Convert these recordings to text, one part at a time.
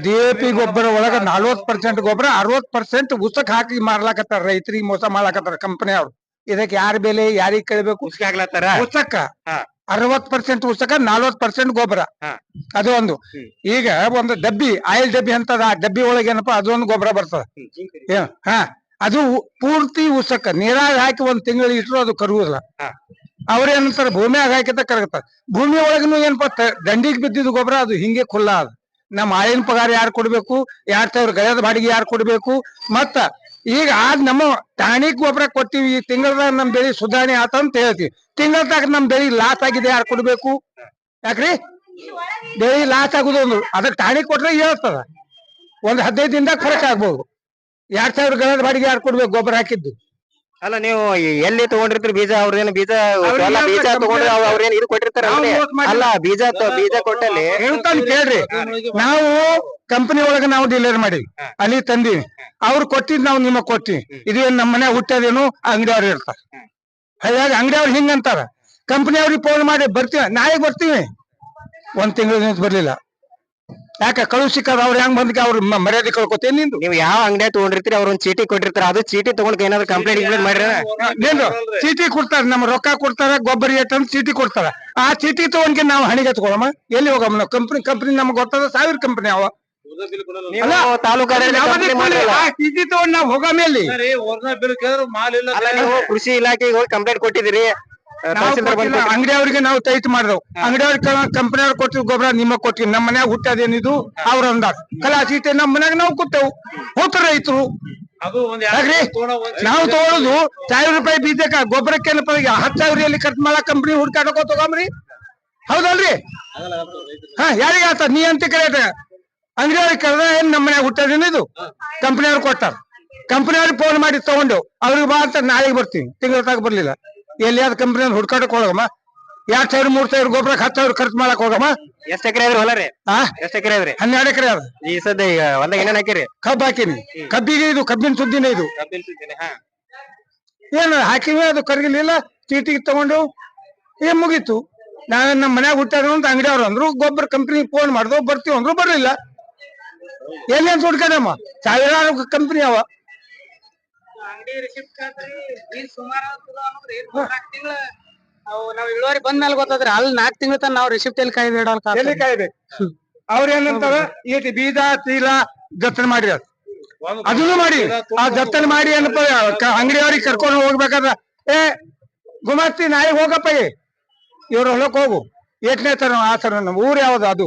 D A P ಗೊಬ್ಬರ ಒಳಗ ನಲ್ವತ್ ಪರ್ಸೆಂಟ್ ಗೊಬ್ಬರ ಅರವತ್ ಪರ್ಸೆಂಟ್ ಉಸಕ್ ಹಾಕಿ ಮಾರ್ಲಾಕತ್ತಾರ ರೈತರಿಗೆ ಮೋಸ ಮಾಡ್ಲಾಕತ್ತಾರ ಕಂಪನಿ ಅವ್ರು. ಇದಕ್ಕೆ ಯಾರ ಬೆಲೆ ಯಾರಿಗ್ ಕೇಳ್ಬೇಕು? ಉಸಕ್ಕ. ಅರವತ್ ಪರ್ಸೆಂಟ್ ಉಸಕ ನಲ್ವತ್ ಪರ್ಸೆಂಟ್ ಗೊಬ್ಬರ. ಅದು ಒಂದು. ಈಗ ಒಂದು ಡಬ್ಬಿ ಆಯಿಲ್ ಡಬ್ಬಿ ಅಂತದ ಆ ಡಬ್ಬಿ ಒಳಗೆ ಏನಪ್ಪಾ ಅದೊಂದು ಗೊಬ್ಬರ ಬರ್ತದ? ಹಾ. ಅದು ಪೂರ್ತಿ ಉಸಕ್ಕ ನೀರಾಗ ಹಾಕಿ ಒಂದ್ ತಿಂಗಳು ಇಟ್ರು ಅದು ಕರುವುದಿಲ್ಲ. ಅವ್ರೇನಂತಾರ ಭೂಮಿಯಾಗ ಹಾಕಿದ ಕರಗತ್ತ. ಭೂಮಿ ಒಳಗನು ಏನಪ್ಪಾ ದಂಡಿಗೆ ಬಿದ್ದಿದ್ದು ಗೊಬ್ಬರ ಅದು ಹಿಂಗೆ ಖುಲ್ಲ ಅದ. ನಮ್ಮ ಆಳಿನ ಪಗಾರ ಯಾರು ಕೊಡ್ಬೇಕು? ಎರಡ್ ಸಾವಿರ ಗಯದ ಬಾಡಿಗೆ ಯಾರು ಕೊಡ್ಬೇಕು? ಮತ್ತ ಈಗ ಆದ್ ನಮ್ಮ ಟಾಣಿಕ್ ಗೊಬ್ಬರ ಕೊಟ್ಟಿವಿ ಈ ತಿಂಗಳದಾಗ ನಮ್ ಬೆಳಿ ಸುಧಾರಣೆ ಆತ ಅಂತ ಹೇಳ್ತೀವಿ. ತಿಂಗಳದಾಗ ನಮ್ ಬೆಳಿ ಲಾಸ್ ಆಗಿದೆ ಯಾರು ಕೊಡ್ಬೇಕು? ಯಾಕ್ರಿ? ಬೆಳಿ ಲಾಸ್ ಆಗುದು ಒಂದು. ಅದಕ್ಕೆ ಟಾಣಿಕ್ ಕೊಟ್ರೆ ಹೇಳ್ತದ. ಒಂದ್ ಹದಿನೈದು ದಿನದಾಗ ಫರಕ್ ಆಗ್ಬಹುದು ಎರಡ್ ಸಾವಿರ ಗಯದ ಬಾಡಿಗೆ ಯಾರು ಕೊಡ್ಬೇಕು ಗೊಬ್ಬರ ಹಾಕಿದ್ದು? ಅಲ್ಲ ನೀವು ಎಲ್ಲಿ ತಗೊಂಡಿರ್ತೀರಿ ಬೀಜ? ಅವ್ರೇನ್ ಬೀಜ ಬೀಜ ತಗೊಂಡ್ರೆ ತಗೊಂಡು ಅವ್- ಅವ್ರೇನ್ ಇದು ಕೊಟ್ಟಿರ್ತಾರ ಅಲ್ಲ ಬೀಜ ಬೀಜ ಕೊಟ್ಟಲ್ಲಿ ಹೇಳ್ತಾನೆ ಕೇಳ್ರಿ. ನಾವು ಕಂಪನಿ ಒಳಗ ನಾವು ಡಿಲಿವರಿ ಮಾಡಿವಿ. ಅಲ್ಲಿ ತಂದಿವಿ. ಅವ್ರು ಕೊಟ್ಟಿದ್ ನಾವು ನಿಮಗ್ ಕೊಟ್ಟಿ ಇದು ಏನ್ ನಮ್ಮ ಮನೆ ಹುಟ್ಟದೇನು ಅಂಗಡಿಯವ್ರು ಇರ್ತಾರ. ಹಾಗಾಗಿ ಅಂಗಡಿಯವ್ರು ಹಿಂಗಂತಾರ ಕಂಪನಿ ಅವ್ರಿಗೆ ಫೋನ್ ಮಾಡಿ ಬರ್ತೀವಿ. ನಾಳೆ ಬರ್ತೀವಿ. ಒಂದ್ ತಿಂಗಳ ಬರ್ಲಿಲ್ಲ. ಯಾಕ ಕಳುಸಿಕ್ಕದ ಅವ್ರ ಹೆಂಗ್ ಬಂದ್ಕೆ ಅವ್ರ ಮ- ಮರ್ಯಾದೆ ಕಳ್ಕೊತೇನ್ ನಿಂದು? ನೀವು ಯಾವ ಅಂಗಡಿ ತಗೊಂಡಿರ್ತೀರಿ ಅವ್ರ ಒಂದ್ ಚೀಟಿ ಕೊಟ್ಟಿರ್ತಾರ ಅದು ಚೀಟಿ ತಗೊಂಡ್ ಏನಾದ್ರು ಕಂಪ್ಲೇಂಟ್ ಗಿಂಪ್ಲೇಂಟ್ ಮಾಡ್ರಿ ನಿಂದು ಚೀಟಿ ಕೊಡ್ತಾರ ನಮ್ಮ ರೊಕ್ಕ ಕೊಡ್ತಾರ ಗೊಬ್ಬರ ಏಟ್ ಅಂತ ಚೀಟಿ ಕೊಡ್ತಾರ. ಆ ಚೀಟಿ ತಗೊಂಡ್ಗೆ ನಾವು ಹಣಿಗೆ ಹಚ್ಕೊಳಮ್ಮ ಎಲ್ಲಿ ಹೋಗಮ್ಮ ನಾವು? ಕಂಪ್ನಿ ಕಂಪ್ನಿ ನಮ್ಗೆ ಗೊತ್ತದ ಸಾವಿರ ಕಂಪ್ನಿ ಅವ. ನೀವು ಕೊಡ್ಲಿ, ಮಾಡಿರಲ್ಲ ಆ ಚೀಟಿ ತಗೊಂಡ್ ನಾವು ಹೋಗ ಇಲ್ಲ ಅಲ್ಲ ನೀವು ಕೃಷಿ ಇಲಾಖೆಗೆ ಹೋಗಿ ಕಂಪ್ಲೇಂಟ್ ಕೊಟ್ಟಿದ್ದೀರಿ. ತಹಸೀಲ್ದಾರ್ ಬಂದ್ ಕೊಟ್ಟಿದ್ರು. ಅಂಗಡಿ ಅವ್ರಿಗೆ ನಾವು ಟೈಟ್ ಮಾಡಿದೆವು. ಅಂಗಡಿ ಅವ್ರಿಗೆ ಕಂಪನಿ ಅವ್ರಿಗೆ ಕೊಟ್ಟಿದ್ ಗೊಬ್ಬರ ನಿಮಗ್ ಕೊಟ್ಟಿವಿ ನಮ್ಮ ಮನ್ಯಾಗ ಹುಟ್ಟದೇನಿದು ಅವ್ರ ಅಂದಾಗ ಕಲಾ ಸೀತೆ ನಮ್ಮ ಮನ್ಯಾಗ ನಾವು ಕೊಟ್ಟೆವು. ಹೋಗ್ತಾರ ರೈತರು. ಯಾಕ್ರಿ? ನಾವು ತಗೊಳುದು ಸಾವಿರ ರೂಪಾಯಿ ಬೀಜಕ್ಕ. ಗೊಬ್ಬರಕ್ಕೆ ಏನಪ್ಪ ಈಗ ಹತ್ತು ಸಾವಿರ ಎಲ್ಲಿ ಖರ್ಚು ಮಾಡಕ್ ಕಂಪನಿ ಹುಡ್ಕಾಡಕೋ ತಗೊಂಬ್ರಿ. ಹೌದಲ್ರಿ? ಹಾ ಯಾರಿಗೆ ಆತ ನೀ ಅಂತ ಕರೆಯಟ ಅಂಗಡಿ ಅವ್ರಿಗೆ ಕರೆದ ಏನ್ ನಮ್ಮ ಮನ್ಯಾಗ ಹುಟ್ಟದೇನು ಇದು ಕಂಪನಿ ಅವ್ರು ಕೊಟ್ಟಾರ. ಕಂಪನಿ ಅವ್ರಿಗೆ ಫೋನ್ ಮಾಡಿ ತಗೊಂಡು ಅವ್ರಿಗೆ ಬಾ ಅಂತ ನಾಳೆಗೆ ಬರ್ತೀವಿ ತಿಂಗಳ ತಾಗ ಬರ್ಲಿಲ್ಲ. ಎಲ್ಲಿಯಾದ ಕಂಪನಿ ಹುಡ್ಕಾಡಕ್ ಹೋಗಮ್ಮ? ಎರಡ್ ಸಾವಿರ ಮೂರ್ ಸಾವಿರ ಗೊಬ್ಬರ ಹತ್ತು ಸಾವಿರ ಖರ್ಚು ಮಾಡಕ್ ಹೋಗಮ್ಮ? ಎಷ್ಟ್ ಎಕರೆ ಅದ್ರಿ ಹೊಲ ರೀ? ಆ? ಎಷ್ಟ್ ಎಕರೆ ಅದ್ರಿ ಹನ್ನೆರಡು ಎಕರೆ ಅದ. ಈ ಸದ್ಯ ಈಗ ಹೊಲ್ದಾಗ ಏನೇನ್ ಹಾಕಿರಿ? ಕಬ್ಬು ಹಾಕಿನಿ. ಕಬ್ಬಿಗೆ ಇದು ಕಬ್ಬಿನ ಸುದ್ದಿನೇ ಇದು. ಏನ ಹಾಕಿವಿ ಅದು ಕರಗಿಲಿಲ್ಲ ಚೀಟಿಗೆ ತಗೊಂಡು. ಏನ್ ಮುಗೀತು. ನಾ ನಮ್ ಮನ್ಯಾಗ ಹುಟ್ಟಾರ ಅಂತ ಅಂಗಡಿ ಅವ್ರು ಅಂದ್ರು ಗೊಬ್ಬರ ಕಂಪ್ನಿ ಫೋನ್ ಮಾಡ್ದು ಬರ್ತೀವಿ ಅಂದ್ರು ಬರ್ಲಿಲ್ಲ. ಅಂತ ಸುಡ್ಕಡಮ್ಮ ಸಾವಿರಾರು ಕಂಪ್ನಿ ಅವ. ಅಂಗಡಿ ರಿಸಿಪ್ಟ್ ಕಾತ್ರಿ ಬೀಜ ಸುಮಾರು ಅನ್ನೋದ್ರಿ ನಾಲ್ಕು ತಿಂಗಳ ಅವು ನಾವ್ ಇಳುವರಿ ಬಂದ್ಮೇಲೆ ಗೊತ್ತದ್ರಿ ಅಲ್ಲಿ ನಾಲ್ಕು ತಿಂಗಳ ತನ ನಾವ್ ರಿಸಿಪ್ಟ್ ಎಲ್ಲಿ ಕಾಯ್ದು ಇಡೋಲ್ ಎಲ್ಲಿ ಕಾಯ್ಬೇಕು? ಅವ್ರ ಏನಂತಾರ ಈ ಬೀಜ ಚೀಲ ಜತನ ಮಾಡಿ ಅದನ್ನು ಮಾಡಿ. ಆ ಜತನ ಮಾಡಿ ಏನಪ್ಪ ಅಂಗಡಿ ಅವ್ರಿಗೆ ಕರ್ಕೊಂಡು ಹೋಗ್ಬೇಕಾದ್ರ ಏ ಗುಮಾಸ್ತಿ ನಾಯಿ ಹೋಗಪ್ಪ ಇವ್ರ ಹೊಲಕ್ ಹೋಗು. ಏಟ್ನೇ ತರ ಆ ತರ ನಮ್ಮ ಊರ್ ಯಾವ್ದು ಅದು?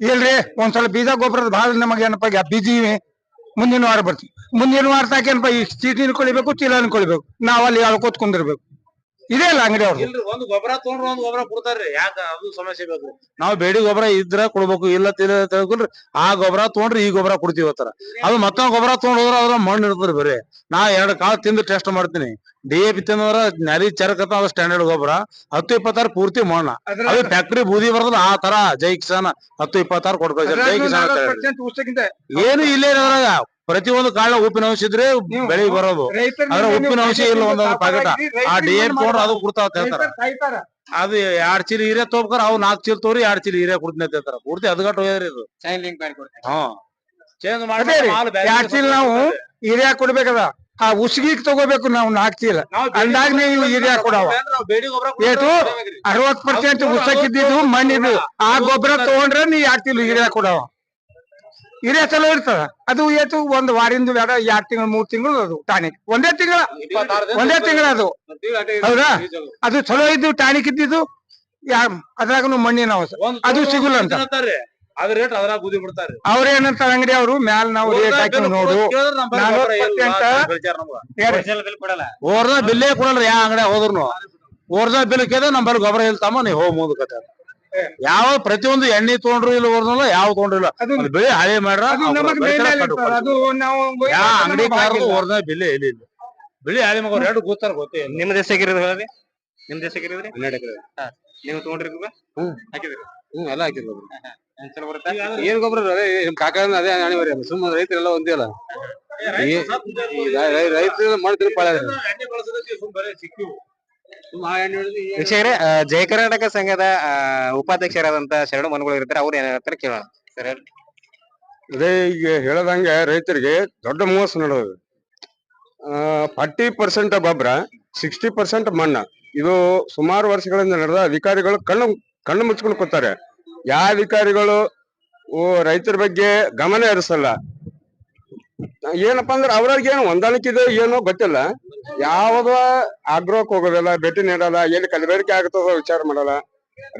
ಇಲ್ರಿ ಒಂದ್ಸಲ ಬೀಜ ಗೊಬ್ಬರದ ಭಾಳ ನಮಗೆ ಏನಪ್ಪ ಈಗ ಬಿಜಿ ಮುಂದಿನ ವಾರ ಬರ್ತೀವಿ. ಮುಂದಿನ ವಾರ ತಾಕೇನಪ್ಪ ಈ ಚೀಟಿನ ಕೊಳಿಬೇಕು, ಚೀಲನ ಕೊಳಿಬೇಕು. ನಾವ್ ಅಲ್ಲಿ ಅಳ್ಕೋತ್ ಕುಂದಿರ್ಬೇಕು ಇದೇ ಅಲ್ಲ ಅಂಗಡಿ ಅವ್ರು ಇಲ್ರಿ ಒಂದ್ ಗೊಬ್ಬರ ತಗೊಂಡ್ರ ಒಂದ್ ಗೊಬ್ಬರ ಕೊಡ್ತಾರ್ರಿ. ಯಾಕ ಅದು ಸಮಸ್ಯೆ ಬೇಕು? ನಾವ್ ಬೇಡಿ ಗೊಬ್ಬರ ಇದ್ರ ಕೊಡ್ಬೇಕು ಇಲ್ಲ ತಿಳ ತಿಳ್ಕೊಂಡ್ರಿ ಆ ಗೊಬ್ಬರ ತಗೊಂಡ್ರಿ ಈ ಗೊಬ್ಬರ ಕೊಡ್ತೀವಿ ಅಂತಾರ. ಅದು ಮತ್ತೊಂದ್ ಗೊಬ್ಬರ ತಗೊಂಡ್ ಹೋದ್ರ ಅದ್ರ ಮಣ್ಣು ಇರ್ತದ್ರಿ ಬರೀ. ನಾ ಎರಡ್ ಕಾಳು ತಿಂದು ಟೆಸ್ಟ್ ಮಾಡ್ತೀನಿ. ಡಿ ಎ ಪಿ ತಿಂದ್ರ ನರಿ ಚರಕತ್ತ ಅದು ಸ್ಟ್ಯಾಂಡರ್ಡ್ ಗೊಬ್ಬರ ಹತ್ತು ಇಪ್ಪತ್ತಾರು ಪೂರ್ತಿ ಮಣ್ಣ. ಅದು ಫ್ಯಾಕ್ಟ್ರಿ ಬೂದಿ ಬರ್ತದ ಆ ತರ ಜೈ ಕಿಸಾನ್ ಹತ್ತು ಇಪ್ಪತ್ತಾರು ಕೊಡ್ಬೇಕು ಜೈ ಕಿಸಾನ್ ಏನು ಇಲ್ಲೇ ಅದ್ರಾಗ. ಪ್ರತಿಯೊಂದು ಕಾಳ ಉಪ್ಪಿನ ಅಂಶ ಇದ್ರೆ ಬೆಳೆ ಬರೋದು. ಆದ್ರೆ ಉಪ್ಪಿನ ಅಂಶ ಇಲ್ಲ ಒಂದೊಂದು ಪಾಕೆಟ್. ಆ ಡಿ ಕೊಡ್ರ ತಗೊಂಡ್ರ ಅದು ಕೊಡ್ತಾವ ಅಂತ ಹೇಳ್ತಾರ ಅದು ಎರಡ್ ಚೀಲ ಹೀರೆ ತಗೋಬೇಕಾರ ಅವ್ ನಾಲ್ಕು ಚೀಲ ತೋರಿ ಎರಡ್ ಚೀಲ ಹೀರೆ ಕೊಡ್ತೀನಿ ಅಂತ ಹೇಳ್ತಾರ. ಪೂರ್ತಿ ಅದ್ಗಟ್ಟು ಹೋಗ್ಯಾರಿ ಇದು. ಲಿಂಕ್ ಮಾಡಿ ಕೊಡ್ತೀನಿ. ಹಾ. ಚೇಂಜ್ ಮಾಡಿ ಎರಡ್ ಚೀಲ ನಾವು ಹಿರಿಯ ಕೊಡ್ಬೇಕದ. ಆ ಉಸಿಗಿಗೆ ತಗೋಬೇಕು ನಾವು ನಾಲ್ಕು ಚೀಲ. ಅಂದಾಗ ನೀವು ಹಿರಿಯ ಕೊಡವ. ಏಟು ಅರವತ್ ಪರ್ಸೆಂಟ್ ಉಸಕ್ಕಿದ್ದು ಮಣ್ಣಿದ್ದು ಆ ಗೊಬ್ಬರ ತಗೊಂಡ್ರೆ ನೀ ಎರಡ್ ಚೀಲ ಹಿರಿಯ ಕೊಡವ? ಹಿರಿಯ ಚಲೋ ಇರ್ತದ. ಅದು ಏತು ಒಂದ್ ವಾರಿಂದ ಬೇಡ ಎರಡ್ ತಿಂಗಳು ಮೂರ್ ತಿಂಗಳು ಅದು ಟಾನಿಕ್. ಒಂದೇ ತಿಂಗಳ ಒಂದೇ ತಿಂಗಳ ಅದು ಹೌದಾ? ಅದು ಚಲೋ ಇದ್ದು ಟಾನಿಕ್ ಇದ್ದಿದ್ದು ಯಾ ಅದ್ರಾಗನು ಮಣ್ಣಿನ ಅವಸ ಅದು ಸಿಗುಲ್ಲ ಅಂತ. ಅದ್ರ ರೇಟ್ ಅದ್ರಾಗ ಬೂದಿ ಬಿಡ್ತಾರ. ಅವ್ರ ಏನಂತಾರ ಅಂಗಡಿ ಅವರು ಮ್ಯಾಲ ನಾವು ರೇಟ್ ಹಾಕಿ ನೋಡು. ಓರ್ದ ಬಿಲ್ಲೇ ಕೊಡಲ್ರಿ ಯಾ ಅಂಗಡಿ ಹೋದ್ರು ಓರ್ದ ಬಿಲ್ ಕೇದ ನಂಬರ್ ಗೊಬ್ಬರ ಇಲ್ತಾಮ ನೀವ್ ಹೋಗ್ ಮುಂದಕ್ಕೆ ಯಾವ ಪ್ರತಿಯೊಂದು ಎಣ್ಣೆ ತಗೊಂಡ್ರು ಇಲ್ಲ ಹೊರದಲ್ಲ ಯಾವ ತಗೊಂಡ್ರಿಲ್ಲ ಇಲ್ಲ. ಅದು ಬೆಳೆ ಹಳೆ ಮಾಡ್ರ ಅದು ನಮಗ್ ಮೇಲೆ ಅದು ನಾವು ಯಾ ಅಂಗಡಿ ಬಿಲ್ಲೆ ಇಲ್ಲ ಇಲ್ಲ. ಬಿಳಿ ಹಳೆ ಮಗ ಎರಡು ಗೊತ್ತಾರ ಗೊತ್ತೇ ನಿಮ್ ದೇಶ ನಿಮ್ ದೇಶ ಎಕರೆ ಹನ್ನೆರಡು ಎಕರೆ ನೀವು ತಗೊಂಡ್ರಿ ಗೊಬ್ಬರ? ಹ್ಮ್. ಹಾಕಿದ್ರಿ? ಹ್ಮ್ ಎಲ್ಲ ಹಾಕಿದ್ರು ಏನ್ ಗೊಬ್ಬರ ಅದೇ ನಮ್ ಕಾಕ ಅದೇ ಅನಿವಾರ್ಯ ಸುಮ್ಮನೆ ರೈತರೆಲ್ಲ ಒಂದೇ ಅಲ್ಲ. ರೈತರು ಮಾಡ್ತಾರೆ ಪಾಳ ವೀಕ್ಷಕರೇ ಆ, ಜಯ ಕರ್ನಾಟಕ ಸಂಘದ ಆ, ಉಪಾಧ್ಯಕ್ಷರಾದಂತ ಶರಣ ಮನುಗಳು ಇರ್ತಾರೆ ಅವ್ರು ಏನ್ ಹೇಳ್ತಾರೆ ಕೇಳೋಣ. ಸರ್ ಅದೇ ಈಗ ಹೇಳದಂಗೆ ರೈತರಿಗೆ ದೊಡ್ಡ ಮೋಸ ನಡೆದಿದೆ. ಫಾರ್ಟಿ ಪರ್ಸೆಂಟ್ ಗೊಬ್ಬರ ಸಿಕ್ಸ್ಟಿ ಪರ್ಸೆಂಟ್ ಮಣ್ಣ. ಇದು ಸುಮಾರು ವರ್ಷಗಳಿಂದ ನಡೆದ ಅಧಿಕಾರಿಗಳು ಕಣ್ಣು ಕಣ್ಣು ಮುಚ್ಕೊಂಡು ಕೂತಾರೆ. ಯಾವ ಅಧಿಕಾರಿಗಳು ಓ ರೈತರ ಬಗ್ಗೆ ಗಮನ ಹರಿಸಲ್ಲ. ಏನಪ್ಪಾ ಅಂದ್ರೆ ಅವ್ರಿಗೆ ಏನು ಹೊಂದಾಣಿಕೆ ಇದೆ ಏನೋ ಗೊತ್ತಿಲ್ಲ. ಯಾವ್ದ ಆಗ್ರೋಕ್ ಹೋಗೋದಿಲ್ಲ, ಭೇಟಿ ನೀಡಲ್ಲ, ಎಲ್ಲಿ ಕಲಬೆರಕೆ ಆಗ್ತದ ವಿಚಾರ ಮಾಡಲ್ಲ.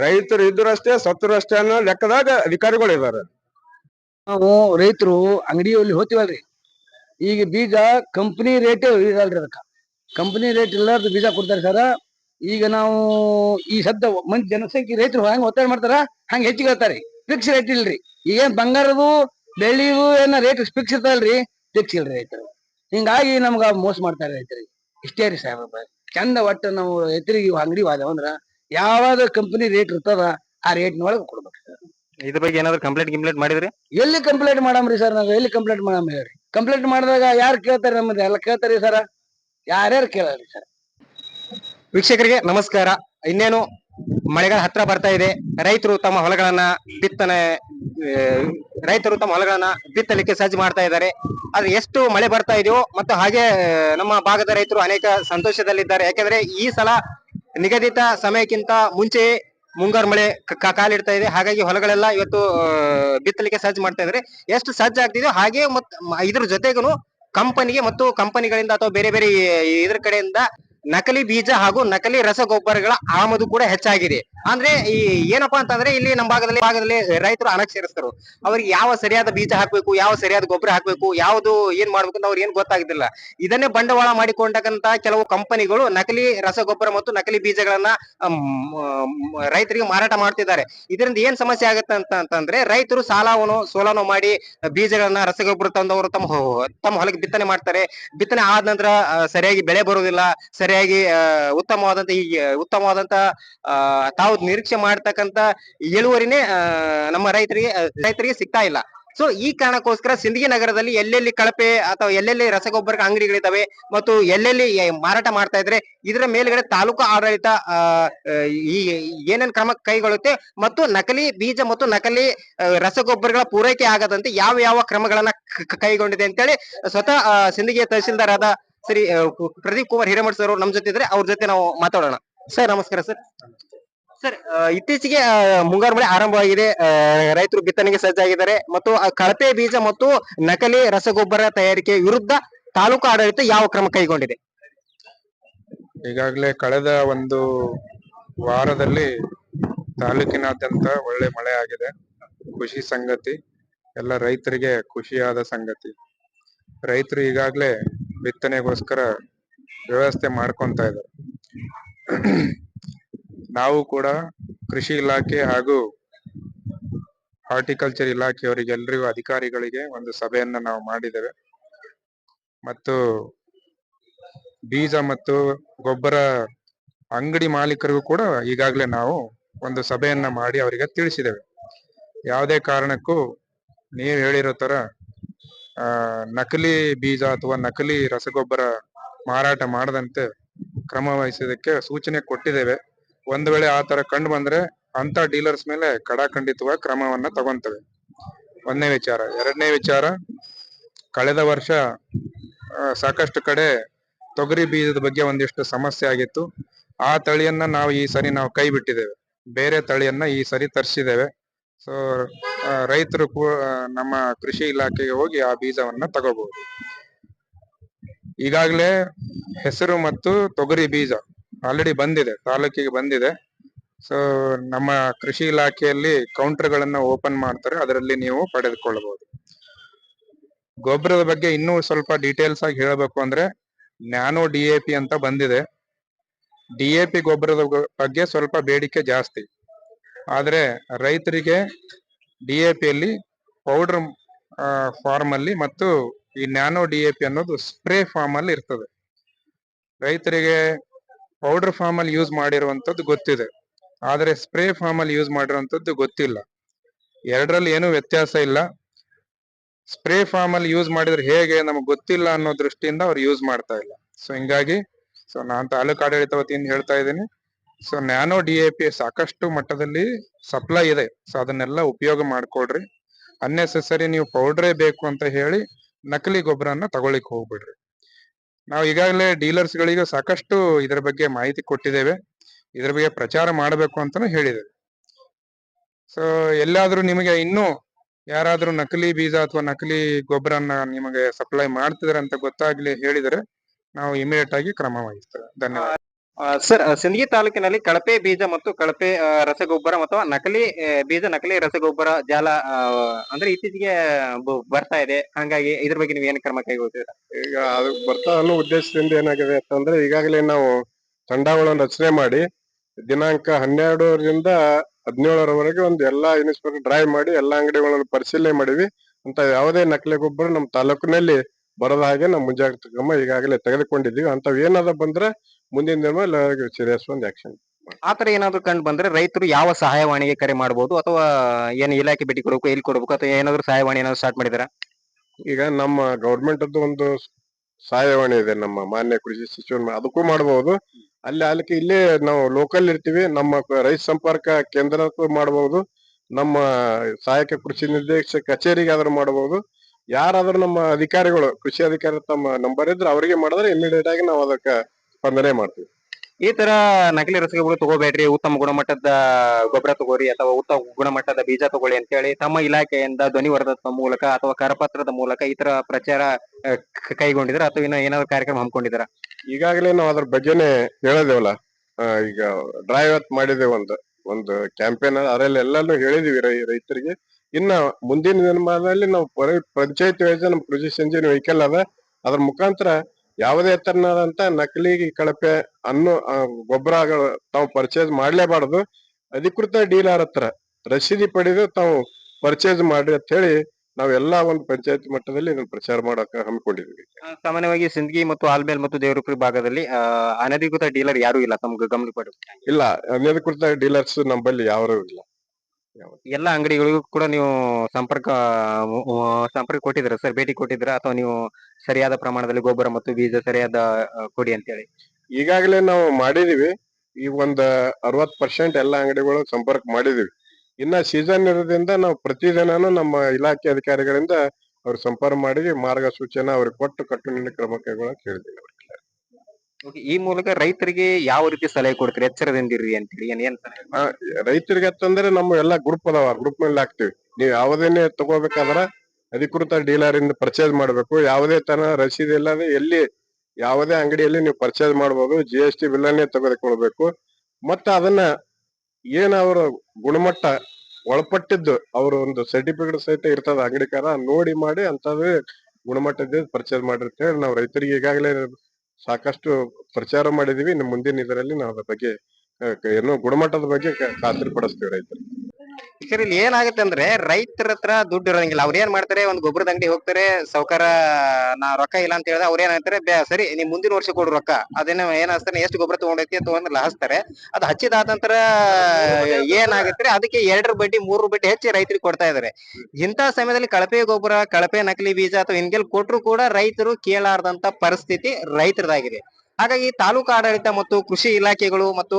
ರೈತರು ಇದ್ರಷ್ಟೇ ಸತ್ರು ಅಷ್ಟೇ ಅನ್ನೋ ಲೆಕ್ಕದಾಗ ಅಧಿಕಾರಿಗಳು ಇದಾರೆ ನಾವು ರೈತರು ಅಂಗಡಿಯಲ್ಲಿ ಹೋಗ್ತೀವಲ್ರಿ. ಈಗ ಬೀಜ ಕಂಪನಿ ರೇಟ್ ಇರಲ್ರಿ ಅದಕ್ಕ. ಕಂಪನಿ ರೇಟ್ ಇಲ್ಲಾರ್ದು ಬೀಜ ಕೊಡ್ತಾರೆ ಸರ. ಈಗ ನಾವು ಈ ಸದ್ದ ಮಂದಿ ಜನಸಂಖ್ಯೆ ರೈತರು ಹೆಂಗ್ ಒತ್ತಾಯ ಮಾಡ್ತಾರ, ಹಂಗ ಹೆಚ್ಚಿಗೆ ಹೇಳ್ತಾರೆ. ಫಿಕ್ಸ್ ರೇಟ್ ಇಲ್ರಿ. ಈಗೇನ್ ಬಂಗಾರದು ಬೆಳ್ಳಿದು ಏನ ರೇಟ್ ಫಿಕ್ಸ್ ಇರ್ತಲ್ರಿ ಫಿಕ್ಸ್ ಇಲ್ರಿ ರೈತರು. ಹಿಂಗಾಗಿ ನಮ್ಗ ಮೋಸ ಮಾಡ್ತಾರೆ ರೈತರಿಗೆ ಇಷ್ಟೇ ರೀ ಸಾಹೇಬ್ರ ಚಂದ ಒಟ್ಟು ನಾವು ರೈತರಿಗೆ ಅಂಗಡಿ ಹೋದೆವು ಅಂದ್ರ ಯಾವಾಗ ಕಂಪನಿ ರೇಟ್ ಇರ್ತದ ಆ ರೇಟ್ ರೇಟ್ನೊಳಗೆ ಕೊಡ್ಬೇಕು ಸರ್. ಇದ್ರ ಬಗ್ಗೆ ಏನಾದ್ರು ಕಂಪ್ಲೇಂಟ್ ಗಿಂಪ್ಲೇಂಟ್ ಮಾಡಿದ್ರಿ? ಎಲ್ಲಿ ಕಂಪ್ಲೇಂಟ್ ಮಾಡಮ್ರಿ ಸರ್ ನಾವು? ಎಲ್ಲಿ ಕಂಪ್ಲೇಂಟ್ ಮಾಡಮ್ ಹೇಳ್ರಿ ಕಂಪ್ಲೇಂಟ್ ಮಾಡಿದಾಗ ಯಾರು ಕೇಳ್ತಾರೆ ನಮ್ದು ಎಲ್ಲ ಕೇಳ್ತಾರಿ ಸರ. ಯಾರ್ಯಾರು ಕೇಳಲ್ರಿ ಸರ್. ವೀಕ್ಷಕರಿಗೆ ನಮಸ್ಕಾರ. ಇನ್ನೇನು ಮಳೆಗಾಲ ಹತ್ರ ಬರ್ತಾ ಇದೆ. ರೈತರು ತಮ್ಮ ಹೊಲಗಳನ್ನ ಬಿತ್ತನೆ ರೈತರು ತಮ್ಮ ಹೊಲಗಳನ್ನ ಬಿತ್ತಲಿಕ್ಕೆ ಸಜ್ಜು ಮಾಡ್ತಾ ಇದ್ದಾರೆ. ಆದ್ರೆ ಎಷ್ಟು ಮಳೆ ಬರ್ತಾ ಇದೆಯೋ ಮತ್ತು ಹಾಗೆ ನಮ್ಮ ಭಾಗದ ರೈತರು ಅನೇಕ ಸಂತೋಷದಲ್ಲಿದ್ದಾರೆ. ಯಾಕೆಂದ್ರೆ ಈ ಸಲ ನಿಗದಿತ ಸಮಯಕ್ಕಿಂತ ಮುಂಚೆ ಮುಂಗಾರು ಮಳೆ ಕಾಲಿಡ್ತಾ ಇದೆ. ಹಾಗಾಗಿ ಹೊಲಗಳೆಲ್ಲ ಇವತ್ತು ಬಿತ್ತಲಿಕ್ಕೆ ಸಜ್ಜು ಮಾಡ್ತಾ ಇದ್ದಾರೆ. ಎಷ್ಟು ಸಜ್ಜು ಆಗ್ತಿದೆಯೋ ಹಾಗೆ ಮತ್ ಇದ್ರ ಜೊತೆಗೂ ಕಂಪನಿಗೆ ಮತ್ತು ಕಂಪನಿಗಳಿಂದ ಅಥವಾ ಬೇರೆ ಬೇರೆ ಇದ್ರ ಕಡೆಯಿಂದ ನಕಲಿ ಬೀಜ ಹಾಗೂ ನಕಲಿ ರಸಗೊಬ್ಬರಗಳ ಆಮದು ಕೂಡ ಹೆಚ್ಚಾಗಿದೆ. ಅಂದ್ರೆ ಈ ಏನಪ್ಪಾ ಅಂತಂದ್ರೆ ಇಲ್ಲಿ ನಮ್ಮ ಭಾಗದಲ್ಲಿ ಭಾಗದಲ್ಲಿ ರೈತರು ಅನಕ್ಷರಸ್ಥರು. ಅವ್ರಿಗೆ ಯಾವ ಸರಿಯಾದ ಬೀಜ ಹಾಕ್ಬೇಕು, ಯಾವ ಸರಿಯಾದ ಗೊಬ್ಬರ ಹಾಕ್ಬೇಕು, ಯಾವ್ದು ಏನ್ ಮಾಡ್ಬೇಕು ಅಂತ ಅವ್ರಿಗೆ ಏನ್ ಗೊತ್ತಾಗುದಿಲ್ಲ. ಇದನ್ನೇ ಬಂಡವಾಳ ಮಾಡಿಕೊಂಡಂತ ಕೆಲವು ಕಂಪನಿಗಳು ನಕಲಿ ರಸಗೊಬ್ಬರ ಮತ್ತು ನಕಲಿ ಬೀಜಗಳನ್ನ ರೈತರಿಗೆ ಮಾರಾಟ ಮಾಡ್ತಿದ್ದಾರೆ. ಇದರಿಂದ ಏನ್ ಸಮಸ್ಯೆ ಆಗುತ್ತೆ ಅಂತ ಅಂತಂದ್ರೆ ರೈತರು ಸಾಲವನ್ನು ಸೋಲನೋ ಮಾಡಿ ಬೀಜಗಳನ್ನ ರಸಗೊಬ್ಬರ ತಂದವರು ತಮ್ಮ ತಮ್ಮ ಹೊಲಕ್ಕೆ ಬಿತ್ತನೆ ಮಾಡ್ತಾರೆ. ಬಿತ್ತನೆ ಆದ ನಂತರ ಸರಿಯಾಗಿ ಬೆಳೆ ಬರುವುದಿಲ್ಲ, ಸರಿಯಾಗಿ ಆ, ಉತ್ತಮವಾದಂತ ಈ ಉತ್ತಮವಾದಂತ ತಾವು ನಿರೀಕ್ಷೆ ಮಾಡ್ತಕ್ಕಂತ ಇಳುವರಿನೇ ನಮ್ಮ ರೈತರಿಗೆ ರೈತರಿಗೆ ಸಿಗ್ತಾ ಇಲ್ಲ. ಸೊ ಈ ಕಾರಣಕ್ಕೋಸ್ಕರ ಸಿಂದಗಿ ನಗರದಲ್ಲಿ ಎಲ್ಲೆಲ್ಲಿ ಕಳಪೆ ಅಥವಾ ಎಲ್ಲೆಲ್ಲಿ ರಸಗೊಬ್ಬರ ಅಂಗಡಿಗಳಿದ್ದಾವೆ ಮತ್ತು ಎಲ್ಲೆಲ್ಲಿ ಮಾರಾಟ ಮಾಡ್ತಾ ಇದ್ರೆ ಇದರ ಮೇಲ್ಗಡೆ ತಾಲೂಕು ಆಡಳಿತ ಈ ಏನೇನ್ ಕ್ರಮ ಕೈಗೊಳ್ಳುತ್ತೆ ಮತ್ತು ನಕಲಿ ಬೀಜ ಮತ್ತು ನಕಲಿ ರಸಗೊಬ್ಬರಗಳ ಪೂರೈಕೆ ಆಗದಂತೆ ಯಾವ ಯಾವ ಕ್ರಮಗಳನ್ನ ಕೈಗೊಂಡಿದೆ ಅಂತೇಳಿ ಸ್ವತಃ ಸಿಂದಗಿಯ ತಹಶೀಲ್ದಾರ್ ಆದ ಕು- ಪ್ರದೀಪ್ ಕುಮಾರ್ ಹಿರೇಮಠ್ ಸರ್ ನಮ್ ಜೊತೆ ಇದ್ರೆ ಅವ್ರ ಜೊತೆ ನಾವು ಮಾತಾಡೋಣ. ಸರ್, ನಮಸ್ಕಾರ ಸರ್. ಸರ್ ಇತ್ತೀಚೆಗೆ ಮುಂಗಾರು ಮಳೆ ಆರಂಭವಾಗಿದೆ ರೈತರು ಬಿತ್ತನೆಗೆ ಸಜ್ಜಾಗಿದ್ದಾರೆ ಮತ್ತು ಕಳಪೆ ಬೀಜ ಮತ್ತು ನಕಲಿ ರಸಗೊಬ್ಬರ ತಯಾರಿಕೆ ವಿರುದ್ಧ ತಾಲೂಕು ಆಡಳಿತ ಯಾವ ಕ್ರಮ ಕೈಗೊಂಡಿದೆ? ಈಗಾಗಲೇ ಕಳೆದ ಒಂದು ವಾರದಲ್ಲಿ ತಾಲೂಕಿನಾದ್ಯಂತ ಒಳ್ಳೆ ಮಳೆ ಆಗಿದೆ. ಖುಷಿ ಸಂಗತಿ. ಎಲ್ಲ ರೈತರಿಗೆ ಖುಷಿಯಾದ ಸಂಗತಿ. ರೈತರು ಈಗಾಗಲೇ ಬಿತ್ತನೆಗೋಸ್ಕರ ವ್ಯವಸ್ಥೆ ಮಾಡ್ಕೊಂತ ಇದ್ದಾರೆ. ನಾವು ಕೂಡ ಕೃಷಿ ಇಲಾಖೆ ಹಾಗೂ ಹಾರ್ಟಿಕಲ್ಚರ್ ಇಲಾಖೆಯವರಿಗೆ ಎಲ್ರಿಗೂ ಅಧಿಕಾರಿಗಳಿಗೆ ಒಂದು ಸಭೆಯನ್ನ ನಾವು ಮಾಡಿದ್ದೇವೆ. ಮತ್ತು ಬೀಜ ಮತ್ತು ಗೊಬ್ಬರ ಅಂಗಡಿ ಮಾಲೀಕರಿಗೂ ಕೂಡ ಈಗಾಗಲೇ ನಾವು ಒಂದು ಸಭೆಯನ್ನ ಮಾಡಿ ಅವರಿಗೆ ತಿಳಿಸಿದ್ದೇವೆ. ಯಾವುದೇ ಕಾರಣಕ್ಕೂ ನೀವು ಹೇಳಿರೋ ತರ ನಕಲಿ ಬೀಜ ಅಥವಾ ನಕಲಿ ರಸಗೊಬ್ಬರ ಮಾರಾಟ ಮಾಡದಂತೆ ಕ್ರಮ ವಹಿಸೋದಕ್ಕೆ ಸೂಚನೆ ಕೊಟ್ಟಿದ್ದೇವೆ. ಒಂದು ವೇಳೆ ಆ ತರ ಕಂಡು ಬಂದ್ರೆ ಅಂತ ಡೀಲರ್ಸ್ ಮೇಲೆ ಕಡಾಖಂಡಿತವಾಗಿ ಕ್ರಮವನ್ನ ತಗೊಂತೇವೆ. ಒಂದನೇ ವಿಚಾರ. ಎರಡನೇ ವಿಚಾರ, ಕಳೆದ ವರ್ಷ ಸಾಕಷ್ಟು ಕಡೆ ತೊಗರಿ ಬೀಜದ ಬಗ್ಗೆ ಒಂದಿಷ್ಟು ಸಮಸ್ಯೆ ಆಗಿತ್ತು. ಆ ತಳಿಯನ್ನ ನಾವು ಈ ಸರಿ ನಾವು ಕೈ ಬಿಟ್ಟಿದ್ದೇವೆ ಬೇರೆ ತಳಿಯನ್ನ ಈ ಸರಿ ತರಿಸಿದ್ದೇವೆ. ಸೊ ರೈತರು ನಮ್ಮ ಕೃಷಿ ಇಲಾಖೆಗೆ ಹೋಗಿ ಆ ಬೀಜವನ್ನ ತಗೋಬಹುದು ಈಗಾಗಲೇ ಹೆಸರು ಮತ್ತು ತೊಗರಿ ಬೀಜ ಆಲ್ರೆಡಿ ಬಂದಿದೆ, ತಾಲೂಕಿಗೆ ಬಂದಿದೆ. ಸೊ ನಮ್ಮ ಕೃಷಿ ಇಲಾಖೆಯಲ್ಲಿ ಕೌಂಟರ್ ಗಳನ್ನ ಓಪನ್ ಮಾಡ್ತಾರೆ, ಅದರಲ್ಲಿ ನೀವು ಪಡೆದುಕೊಳ್ಳಬಹುದು. ಗೊಬ್ಬರದ ಬಗ್ಗೆ ಇನ್ನೂ ಸ್ವಲ್ಪ ಡೀಟೇಲ್ಸ್ ಆಗಿ ಹೇಳಬೇಕು ಅಂದ್ರೆ, ನ್ಯಾನೋ ಡಿ ಎ ಪಿ ಅಂತ ಬಂದಿದೆ. ಡಿ ಎ ಪಿ ಗೊಬ್ಬರದ ಬಗ್ಗೆ ಸ್ವಲ್ಪ ಬೇಡಿಕೆ ಜಾಸ್ತಿ. ಆದ್ರೆ ರೈತರಿಗೆ ಡಿ ಎ ಪೌಡರ್ ಫಾರ್ಮ್ ಅಲ್ಲಿ ಮತ್ತು ಈ ನ್ಯಾನೋ ಡಿ ಎ ಪಿ ಅನ್ನೋದು ಸ್ಪ್ರೇ ಫಾರ್ಮ್ ಅಲ್ಲಿ ಇರ್ತದೆ. ರೈತರಿಗೆ ಪೌಡರ್ ಫಾರ್ಮ್ ಅಲ್ಲಿ ಯೂಸ್ ಮಾಡಿರುವಂತದ್ದು ಗೊತ್ತಿದೆ. ಆದ್ರೆ ಸ್ಪ್ರೇ ಫಾರ್ಮ್ ಅಲ್ಲಿ ಯೂಸ್ ಮಾಡಿರುವಂತದ್ದು ಗೊತ್ತಿಲ್ಲ. ಎರಡರಲ್ಲಿ ಏನೂ ವ್ಯತ್ಯಾಸ ಇಲ್ಲ. ಸ್ಪ್ರೇ ಫಾರ್ಮ್ ಅಲ್ಲಿ ಯೂಸ್ ಮಾಡಿದ್ರೆ ಹೇಗೆ ನಮಗೆ ಗೊತ್ತಿಲ್ಲ ಅನ್ನೋ ದೃಷ್ಟಿಯಿಂದ ಅವ್ರು ಯೂಸ್ ಮಾಡ್ತಾ ಇಲ್ಲ. ಸೊ ಹಿಂಗಾಗಿ ಸೊ ನಾನ್ ತಾಲೂಕು ಆಡಳಿತ ವತಿಯಿಂದ ಹೇಳ್ತಾ ಇದ್ದೀನಿ. So nano D A P ಸಾಕಷ್ಟು ಮಟ್ಟದಲ್ಲಿ ಸಪ್ಲೈ ಇದೆ. ಸೊ ಅದನ್ನೆಲ್ಲ ಉಪಯೋಗ ಮಾಡ್ಕೊಡ್ರಿ ಅನ್ನೆಸೆಸರಿ ನೀವು ಪೌಡ್ರೇ ಬೇಕು ಅಂತ ಹೇಳಿ ನಕಲಿ ಗೊಬ್ಬರನ ತಗೊಳ್ಳಿಕ್ ಹೋಗ್ಬಿಡ್ರಿ. ನಾವು ಈಗಾಗಲೇ ಡೀಲರ್ಸ್ ಗಳಿಗೆ ಸಾಕಷ್ಟು ಇದರ ಬಗ್ಗೆ ಮಾಹಿತಿ ಕೊಟ್ಟಿದ್ದೇವೆ. ಇದ್ರ ಬಗ್ಗೆ ಪ್ರಚಾರ ಮಾಡಬೇಕು ಅಂತಾನು ಹೇಳಿದ್ದೇವೆ ಸೊ ಎಲ್ಲಾದ್ರೂ ನಿಮಗೆ ಇನ್ನೂ ಯಾರಾದ್ರೂ ನಕಲಿ ಬೀಜ ಅಥವಾ ನಕಲಿ ಗೊಬ್ಬರನ್ನ ನಿಮಗೆ ಸಪ್ಲೈ ಮಾಡ್ತಿದಾರೆ ಅಂತ ಗೊತ್ತಾಗ್ಲಿ ಹೇಳಿದರೆ ನಾವು ಇಮಿಡಿಯೇಟ್ ಆಗಿ ಕ್ರಮ ವಹಿಸ್ತೇವೆ. ಧನ್ಯವಾದ. ಸರ್ ಸಿಂದಗಿ ತಾಲೂಕಿನಲ್ಲಿ ಕಳಪೆ ಬೀಜ ಮತ್ತು ಕಳಪೆ ರಸಗೊಬ್ಬರ ಅಥವಾ ನಕಲಿ ಬೀಜ, ನಕಲಿ ರಸಗೊಬ್ಬರ ಜಾಲ ಅಂದ್ರೆ ಇತ್ತೀಚೆಗೆ ಬರ್ತಾ ಇದೆ. ಹಂಗಾಗಿ ಇದ್ರ ಬಗ್ಗೆ ನೀವು ಏನು ಕ್ರಮ ಕೈಗೊಳ್ತೀರಾ? ಈಗ ಅದು ಬರ್ತಾ ಅನ್ನೋ ಉದ್ದೇಶದಿಂದ ಏನಾಗಿದೆ ಅಂತಂದ್ರೆ ಈಗಾಗಲೇ ನಾವು ತಂಡಗಳನ್ನು ರಚನೆ ಮಾಡಿ ದಿನಾಂಕ ಹನ್ನೆರಡರಿಂದ ಹದಿನೇಳರವರೆಗೆ ಒಂದು ಎಲ್ಲಾ ಇನ್ಸ್ಪೆಕ್ಟರ್ ಡ್ರೈವ್ ಮಾಡಿ ಎಲ್ಲಾ ಅಂಗಡಿಗಳನ್ನು ಪರಿಶೀಲನೆ ಮಾಡಿವಿ. ಅಂತ ಯಾವುದೇ ನಕಲಿ ಗೊಬ್ಬರ ನಮ್ಮ ತಾಲೂಕಿನಲ್ಲಿ ಬರದ ಹಾಗೆ ನಾವು ಮುಂಜಾಗ್ರತಾ ಕ್ರಮ ಈಗಾಗಲೇ ತೆಗೆದುಕೊಂಡಿದ್ದೀವಿ. ಅಂತವ್ ಏನಾದ ಬಂದ್ರೆ ಮುಂದಿನ ದಿನ ಸೀರಿಯಸ್ ಒಂದು ಆಕ್ಷನ್ ಆತರ ಏನಾದ್ರು ಕಂಡು ಬಂದ್ರೆ ರೈತರು ಯಾವ ಸಹಾಯವಾಣಿಗೆ ಕರೆ ಮಾಡಬಹುದು ಅಥವಾ ಏನ್ ಇಲಾಖೆ ಭೇಟಿ ಕೊಡಬೇಕು ಎಲ್ಲಿ ಕೊಡಬೇಕು? ಅಥವಾ ಏನಾದ್ರು ಸಹಾಯವಾಣಿ ಏನಾದ್ರು ಸ್ಟಾರ್ಟ್ ಮಾಡಿದಾರ ಈಗ ನಮ್ಮ ಗೌರ್ಮೆಂಟ್ ಅದು ಒಂದು ಸಹಾಯವಾಣಿ ಇದೆ. ನಮ್ಮ ಮಾನ್ಯ ಕೃಷಿ ಸಚಿವ ಅದಕ್ಕೂ ಮಾಡಬಹುದು ಅಲ್ಲಿ ಅಲ್ಲಿಗೆ ಇಲ್ಲೇ ನಾವು ಲೋಕಲ್ ಇರ್ತೀವಿ. ನಮ್ಮ ರೈತ ಸಂಪರ್ಕ ಕೇಂದ್ರಕ್ಕೂ ಮಾಡಬಹುದು ನಮ್ಮ ಸಹಾಯಕ ಕೃಷಿ ನಿರ್ದೇಶಕ ಕಚೇರಿಗೆ ಆದ್ರೂ ಮಾಡಬಹುದು ಯಾರಾದ್ರೂ ನಮ್ಮ ಅಧಿಕಾರಿಗಳು ಕೃಷಿ ಅಧಿಕಾರಿ ತಮ್ಮ ನಂಬರ್ ಇದ್ರೆ ಅವರಿಗೆ ಮಾಡಿದ್ರೆ ಇಮಿಡಿಯೇಟ್ ಆಗಿ ನಾವು ಅದಕ್ಕೆ ಸ್ಪಂದನೆ ಮಾಡ್ತೀವಿ. ಈ ತರ ನಕಲಿ ರಸಗೊಬ್ಬರ ತಗೋಬೇಡ್ರಿ ಉತ್ತಮ ಗುಣಮಟ್ಟದ ಗೊಬ್ಬರ ತಗೋರಿ ಅಥವಾ ಉತ್ತಮ ಗುಣಮಟ್ಟದ ಬೀಜ ತಗೊಳ್ಳಿ ಅಂತ ಹೇಳಿ ತಮ್ಮ ಇಲಾಖೆಯಿಂದ ಧ್ವನಿವರ್ಧದ ಮೂಲಕ ಅಥವಾ ಕರಪತ್ರದ ಮೂಲಕ ಈ ತರ ಪ್ರಚಾರ ಕೈಗೊಂಡಿದ್ರ ಅಥವಾ ಇನ್ನ ಏನಾದ್ರು ಕಾರ್ಯಕ್ರಮ ಹಮ್ಮಿಕೊಂಡಿದ್ರ? ಈಗಾಗಲೇ ನಾವು ಅದ್ರ ಬಗ್ಗೆನೆ ಹೇಳಿದೇವಲ್ಲ ಈಗ ಡ್ರೈವ್ ಮಾಡಿದೆ ಮಾಡಿದೇವೆ ಒಂದು ಒಂದು ಕ್ಯಾಂಪೇನ್ ಅದ್ರಲ್ಲಿ ಎಲ್ಲಾನು ಹೇಳಿದೀವಿ ರೈತರಿಗೆ. ಇನ್ನ ಮುಂದಿನ ದಿನಮಾನದಲ್ಲಿ ನಾವು ಪಂಚಾಯತ್ ವೈಸ್ ನಮ್ ಕೃಷಿ ಸಂಜೀವಿನಿ ವೆಹಿಕಲ್ ಅದ. ಅದ್ರ ಮುಖಾಂತರ ಯಾವುದೇ ತರನಾದಂತ ನಕಲಿ ಕಳಪೆ ಅನ್ನು ಗೊಬ್ಬರಗಳು ತಾವು ಪರ್ಚೇಸ್ ಮಾಡ್ಲೇಬಾರದು. ಅಧಿಕೃತ ಡೀಲರ್ ಹತ್ರ ರಸೀದಿ ಪಡೆದು ತಾವು ಪರ್ಚೇಸ್ ಮಾಡಿ ಅಂತ ಹೇಳಿ ನಾವೆಲ್ಲಾ ಒಂದು ಪಂಚಾಯತ್ ಮಟ್ಟದಲ್ಲಿ ಇದನ್ನು ಪ್ರಚಾರ ಮಾಡಕ ಹಮ್ಮಿಕೊಂಡಿದ್ವಿ. ಸಾಮಾನ್ಯವಾಗಿ ಸಿಂದಗಿ ಮತ್ತು ಆಲ್ಮೇಲ್ ಮತ್ತು ದೇವರಪುರಿ ಭಾಗದಲ್ಲಿ ಅನಧಿಕೃತ ಡೀಲರ್ ಯಾರು ಇಲ್ಲ ತಮ್ಗೆ ಗಮನ ಇಲ್ಲ ಅನಧಿಕೃತ ಡೀಲರ್ಸ್ ನಮ್ಮಲ್ಲಿ ಯಾರು ಇಲ್ಲ. ಎಲ್ಲ ಅಂಗಡಿಗಳಿಗೂ ಕೂಡ ನೀವು ಸಂಪರ್ಕ ಸಂಪರ್ಕ ಕೊಟ್ಟಿದ್ರ ಸರ್? ಭೇಟಿ ಕೊಟ್ಟಿದ್ರ ಅಥವಾ ನೀವು ಸರಿಯಾದ ಪ್ರಮಾಣದಲ್ಲಿ ಗೊಬ್ಬರ ಮತ್ತು ಬೀಜ ಸರಿಯಾದ ಕೊಡಿ ಅಂತ ಹೇಳಿ ಈಗಾಗಲೇ ನಾವು ಮಾಡಿದೀವಿ ಈ ಒಂದ್ ಅರವತ್ ಪರ್ಸೆಂಟ್ ಎಲ್ಲಾ ಅಂಗಡಿಗಳು ಸಂಪರ್ಕ ಮಾಡಿದೀವಿ ಇನ್ನ ಸೀಸನ್ ಇರೋದ್ರಿಂದ ನಾವು ಪ್ರತಿದಿನಾನು ನಮ್ಮ ಇಲಾಖೆ ಅಧಿಕಾರಿಗಳಿಂದ ಅವ್ರ ಸಂಪರ್ಕ ಮಾಡಿ ಮಾರ್ಗಸೂಚನೆ ಅವ್ರಿಗೆ ಕೊಟ್ಟು ಕಟ್ಟುನಿಟ್ಟಿನ ಕ್ರಮ ಕೈಗೊಳ್ಳಕ್ ಹೇಳಿದ್ದೀವಿ ಈ ಮೂಲಕ ರೈತರಿಗೆ ಯಾವ ರೀತಿ ಸಲಹೆ ಕೊಡ್ತೀರಿ ಎಚ್ಚರದಿಂದಿರಿ ಅಂತ ಹೇಳಿ ಏನ್ ಏನ್ ರೈತರಿಗೆ ಅಂತಂದ್ರೆ ನಮ್ಮ ಎಲ್ಲಾ ಗ್ರೂಪ್ ಅದಾವ ಗ್ರೂಪ್ ಮೇಲೆ ಹಾಕ್ತಿವಿ. ನೀವು ಯಾವುದೇನೆ ತಗೋಬೇಕಾದ್ರ ಅಧಿಕೃತ ಡೀಲರ್ ಇಂದ ಪರ್ಚೇಸ್ ಮಾಡ್ಬೇಕು. ಯಾವುದೇ ತರ ರಸೀದಿ ಇಲ್ಲದೆ ಎಲ್ಲಿ ಯಾವುದೇ ಅಂಗಡಿಯಲ್ಲಿ ನೀವು ಪರ್ಚೇಸ್ ಮಾಡಬಹುದು ಜಿ ಎಸ್ ಟಿ ಬಿಲ್ಲನ್ನೇ ತೆಗೆದುಕೊಳ್ಬೇಕು. ಮತ್ತೆ ಅದನ್ನ ಏನ್ ಅವರ ಗುಣಮಟ್ಟ ಒಳಪಟ್ಟಿದ್ದು, ಅವ್ರ ಒಂದು ಸರ್ಟಿಫಿಕೇಟ್ ಸಹಿತ ಇರ್ತದ ಅಂಗಡಿಕಾರ, ನೋಡಿ ಮಾಡಿ ಅಂತದೇ ಗುಣಮಟ್ಟದ ಪರ್ಚೇಸ್ ಮಾಡಿರ್ತೇವೆ. ನಾವು ರೈತರಿಗೆ ಈಗಾಗಲೇ ಸಾಕಷ್ಟು ಪ್ರಚಾರ ಮಾಡಿದೀವಿ. ಇನ್ನು ಮುಂದಿನ ಇದರಲ್ಲಿ ನಾವು ಅದ್ರ ಬಗ್ಗೆ ಏನೋ ಗುಣಮಟ್ಟದ ಬಗ್ಗೆ ಖಾತ್ರಿ ಪಡಿಸ್ತೀವಿ ರೈತರಿಗೆ. ಸರ್ ಇಲ್ಲಿ ಏನಾಗುತ್ತೆ ಅಂದ್ರೆ ರೈತರ ಹತ್ರ ದುಡ್ಡು ಇರೋಂಗಿಲ್ಲ. ಅವ್ರ ಏನ್ ಮಾಡ್ತಾರೆ? ಒಂದ್ ಗೊಬ್ಬರದ ಅಂಗಡಿ ಹೋಗ್ತಾರೆ ಸಾವ್ಕಾರ ನಾ ರೊಕ್ಕ ಇಲ್ಲ ಅಂತ ಹೇಳಿದ್ರೆ ಅವ್ರ ಏನ್ ಹೇಳ್ತಾರೆ ಸರಿ, ನೀವ್ ಮುಂದಿನ ವರ್ಷ ಕೊಡು ರೊಕ್ಕ. ಅದೇನ ಏನ್ ಹಚ್ತಾರೆ ಎಷ್ಟು ಗೊಬ್ಬರ ತಗೊಂಡೈತಿ ತಗೊಂಡ್ ಹಚ್ತಾರೆ ಅದ್ ಹಚ್ಚಿದಾದ ನಂತರ ಏನಾಗುತ್ತೆ ಅದಕ್ಕೆ ಎರಡರ ಬಡ್ಡಿ ಮೂರು ಬಡ್ಡಿ ಹೆಚ್ಚಿ ರೈತರಿಗೆ ಕೊಡ್ತಾ ಇದಾರೆ. ಇಂತ ಸಮಯದಲ್ಲಿ ಕಳಪೆ ಗೊಬ್ಬರ, ಕಳಪೆ ನಕಲಿ ಬೀಜ ಅಥವಾ ಹಿಂಗೆಲ್ ಕೊಟ್ರು ಕೂಡ ರೈತರು ಕೇಳಾರ್ದಂತ ಪರಿಸ್ಥಿತಿ ರೈತರದಾಗಿದೆ. ಹಾಗಾಗಿ ತಾಲೂಕು ಆಡಳಿತ ಮತ್ತು ಕೃಷಿ ಇಲಾಖೆಗಳು ಮತ್ತು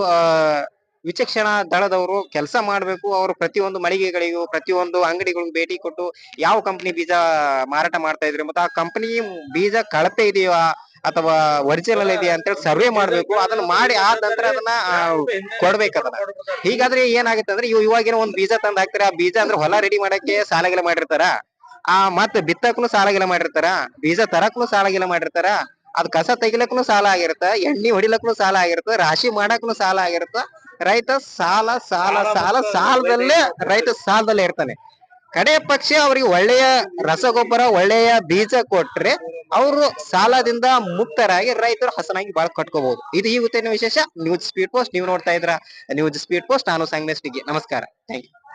ವಿಚಕ್ಷಣಾ ದಳದವರು ಕೆಲಸ ಮಾಡಬೇಕು. ಅವರು ಪ್ರತಿಯೊಂದು ಮಳಿಗೆಗಳಿಗೂ, ಪ್ರತಿಯೊಂದು ಅಂಗಡಿಗಳಿಗೂ ಭೇಟಿ ಕೊಟ್ಟು ಯಾವ ಕಂಪನಿ ಬೀಜ ಮಾರಾಟ ಮಾಡ್ತಾ ಇದ್ರೆ ಮತ್ತೆ ಆ ಕಂಪನಿ ಬೀಜ ಕಳಪೆ ಇದೆಯಾ ಅಥವಾ ಒರಿಜಿನಲ್ ಇದೆಯಾ ಅಂತೇಳಿ ಸರ್ವೆ ಮಾಡ್ಬೇಕು. ಅದನ್ನ ಮಾಡಿ ಆದ ನಂತರ ಅದನ್ನ ಕೊಡ್ಬೇಕು ಹೀಗಾದ್ರೆ ಏನಾಗುತ್ತೆ ಅಂದ್ರೆ ಇವ್ ಇವಾಗಿನ ಒಂದ್ ಬೀಜ ತಂದ್ ಹಾಕ್ತಾರೆ. ಆ ಬೀಜ ಅಂದ್ರೆ ಹೊಲ ರೆಡಿ ಮಾಡಕ್ಕೆ ಸಾಲಗಿಲ ಮಾಡಿರ್ತಾರ. ಆ ಮತ್ ಬಿತ್ತಕ್ಕೂ ಸಾಲಗಿಲ್ಲ ಮಾಡಿರ್ತಾರ. ಬೀಜ ತರಕ್ನು ಸಾಲಗಿಲ್ಲ ಮಾಡಿರ್ತಾರ. ಅದ್ ಕಸ ತೆಗಿಲಕ್ನು ಸಾಲ ಆಗಿರುತ್ತ. ಎಣ್ಣಿ ಹೊಡಿಲಕ್ನು ಸಾಲ ಆಗಿರುತ್ತೆ. ರಾಶಿ ಮಾಡಕ್ನು ಸಾಲ ಆಗಿರುತ್ತ. ರೈತ ಸಾಲ ಸಾಲ ಸಾಲ ಸಾಲದಲ್ಲೇ ರೈತ ಸಾಲದಲ್ಲೇ ಇರ್ತಾನೆ. ಕಡೆ ಪಕ್ಷ ಅವ್ರಿಗೆ ಒಳ್ಳೆಯ ರಸಗೊಬ್ಬರ ಒಳ್ಳೆಯ ಬೀಜ ಕೊಟ್ರೆ ಅವರು ಸಾಲದಿಂದ ಮುಕ್ತರಾಗಿ ರೈತರು ಹಸನಾಗಿ ಬಾಳ್ ಕಟ್ಕೋಬಹುದು. ಇದು ಈ ಇವತ್ತಿನ ವಿಶೇಷ. ನ್ಯೂಸ್ ಸ್ಪೀಡ್ ಪೋಸ್ಟ್ ನೀವು ನೋಡ್ತಾ ಇದ್ರ ನ್ಯೂಸ್ ಸ್ಪೀಡ್ ಪೋಸ್ಟ್ ನಾನು ಸಂಗಮೇಶ್ ಟಿಗಿ ನಮಸ್ಕಾರ. Thank you